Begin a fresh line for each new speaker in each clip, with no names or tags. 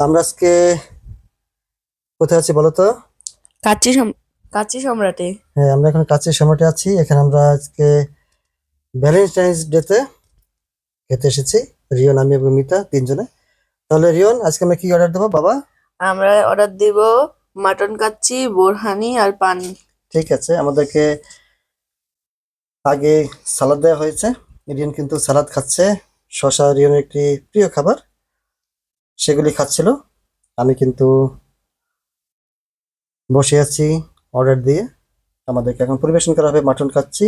আমরা আজকে কোথায় আছি বলো তো?
কাচ্চি সম- কাচ্চি সম্রাটে।
হ্যাঁ আমরা এখন কাছের সম্রাটে আছি। এখানে আমরা আজকে ভ্যালেন্টাইন্স ডেতে খেতে এসেছি রিয়ন আমি এবং মিতা তিনজনে। তাহলে রিয়ন আজকে আমরা কি অর্ডার দেবো বাবা?
আমরা অর্ডার দিব মাটন কাচ্চি বোরহানি আর পানি।
ঠিক আছে আমাদেরকে আগে সালাদ দেওয়া হয়েছে। রিয়ন কিন্তু সালাদ খাচ্ছে। শশা রিয়নের একটি প্রিয় খাবার। সেগুলি খাচ্ছিল। আমি কিন্তু বসে আছি অর্ডার দিয়ে। আমাদেরকে এখন পরিবেশন করা হবে। মাটন খাচ্ছি।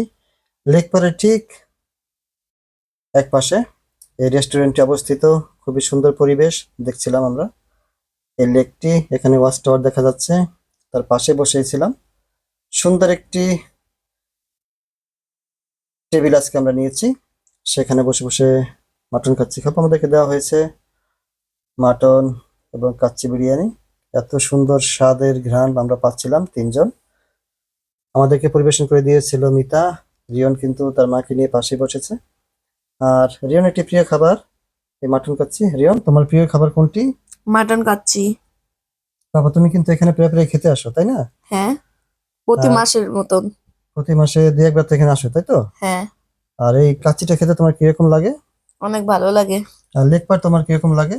লেক পারের ঠিক এক পাশে এই রেস্টুরেন্টটি অবস্থিত। খুবই সুন্দর পরিবেশ দেখছিলাম আমরা। এই লেকটি এখানে ওয়াচ টাওয়ার দেখা যাচ্ছে। তার পাশে বসেছিলাম। সুন্দর একটি টেবিল আজকে আমরা নিয়েছি। সেখানে বসে বসে মাটন খাচ্ছি। খাব আমাদেরকে দেওয়া হয়েছে। মাটন এবং কাচ্চি বিরিয়ানি। এত সুন্দর স্বাদের ঘ্রাণ আমরা পাচ্ছিলাম তিনজন। আমাদেরকে পরিবেশন করে দিয়েছিল মিতা। রিয়ন কিন্তু তার মাকে নিয়ে পাশে বসেছে। আর রিয়ন একটি প্রিয় খাবার এই মাটন কাচ্চি। রিয়ন তোমার প্রিয় খাবার কোনটি?
মাটন কাচ্চি।
বাবা তুমি কিন্তু এখানে প্রায় প্রায় খেতে আসো তাই না?
হ্যাঁ প্রতি মাসের মতন।
প্রতি মাসে দুই একবার তো এখানে আসো তাই তো?
হ্যাঁ।
আর এই কাচ্চিটা খেতে তোমার কীরকম লাগে?
অনেক ভালো লাগে।
আর লেক পার তোমার কীরকম লাগে?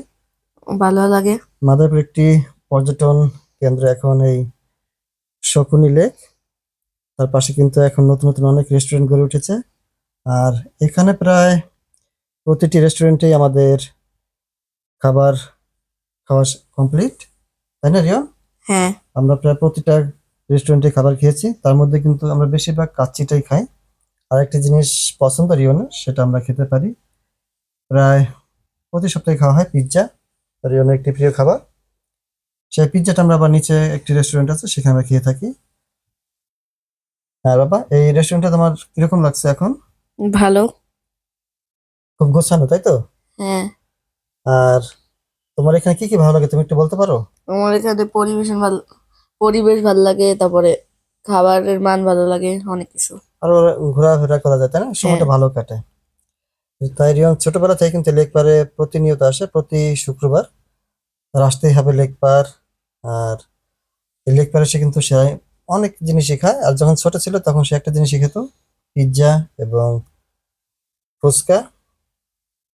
ভালো লাগে।
মাদারীপুর একটি পর্যটন কেন্দ্র এখন এই শকুনি লেক। তার পাশে কিন্তু এখন নতুন নতুন অনেক রেস্টুরেন্ট গড়ে উঠেছে। আর এখানে প্রায় প্রতিটি রেস্টুরেন্টেই আমাদের খাবার খাওয়া কমপ্লিট তাই না রিয়ন
হ্যাঁ।
আমরা প্রায় প্রতিটা রেস্টুরেন্টে খাবার খেয়েছি। তার মধ্যে কিন্তু আমরা বেশিরভাগ কাচ্চিটাই খাই। আর একটা জিনিস পছন্দ রিয়নের সেটা আমরা খেতে পারি। প্রায় প্রতি সপ্তাহে খাওয়া হয় পিৎজা রিয়নের একটি প্রিয় খাবার। সেই পিৎজাটা আমরা আবার নিচে একটি রেস্টুরেন্ট আছে সেখানে আমরা খেয়ে থাকি। হ্যাঁ বাবা এই রেস্টুরেন্টটা তোমার কীরকম লাগছে এখন?
ভালো।
খুব গোছানো তাই তো?
হ্যাঁ।
আর তোমার এখানে কি কি ভালো লাগে তুমি একটু বলতে পারো?
আমার এখানে পরিবেশন ভালো পরিবেশ ভালো লাগে তারপরে খাবারের মান ভালো লাগে অনেক কিছু।
আরও ঘোরাফেরা করা যায় তাই না? সময়টা ভালো কাটে তাই রিয়ন ছোটবেলা থেকে কিন্তু লেক পারে প্রতিনিয়ত আসে, প্রতি শুক্রবার। তার আসতেই হবে লেক পার আর লেক পারে সে কিন্তু সে অনেক জিনিস শেখায় আর যখন ছোট ছিল তখন সে একটা জিনিস শিখেতো পিৎজা এবং ফুচকা।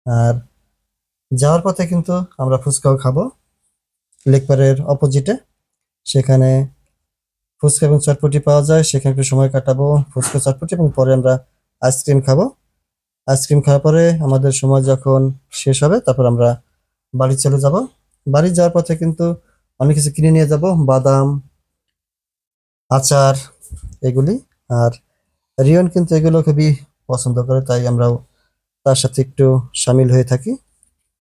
আর যাওয়ার পথে কিন্তু আমরা ফুচকাও খাব লেক পারের অপোজিটে। সেখানে ফুচকা এবং চটপটি পাওয়া যায়, সেখানে একটু সময় কাটাবো, ফুচকা, চটপটি এবং পরে আমরা আইসক্রিম খাব। আইসক্রিম খাওয়ার পরে আমাদের সময় যখন শেষ হবে, তারপর আমরা বাড়ি চলে যাব। বাড়ি যাওয়ার পথে কিন্তু অনেক কিছু কিনে নিয়ে যাব। বাদাম, আচার এগুলি। আর রিয়ন কিন্তু এগুলো খুবই পছন্দ করে, তাই আমরাও তার সাথে একটু সামিল হয়ে থাকি।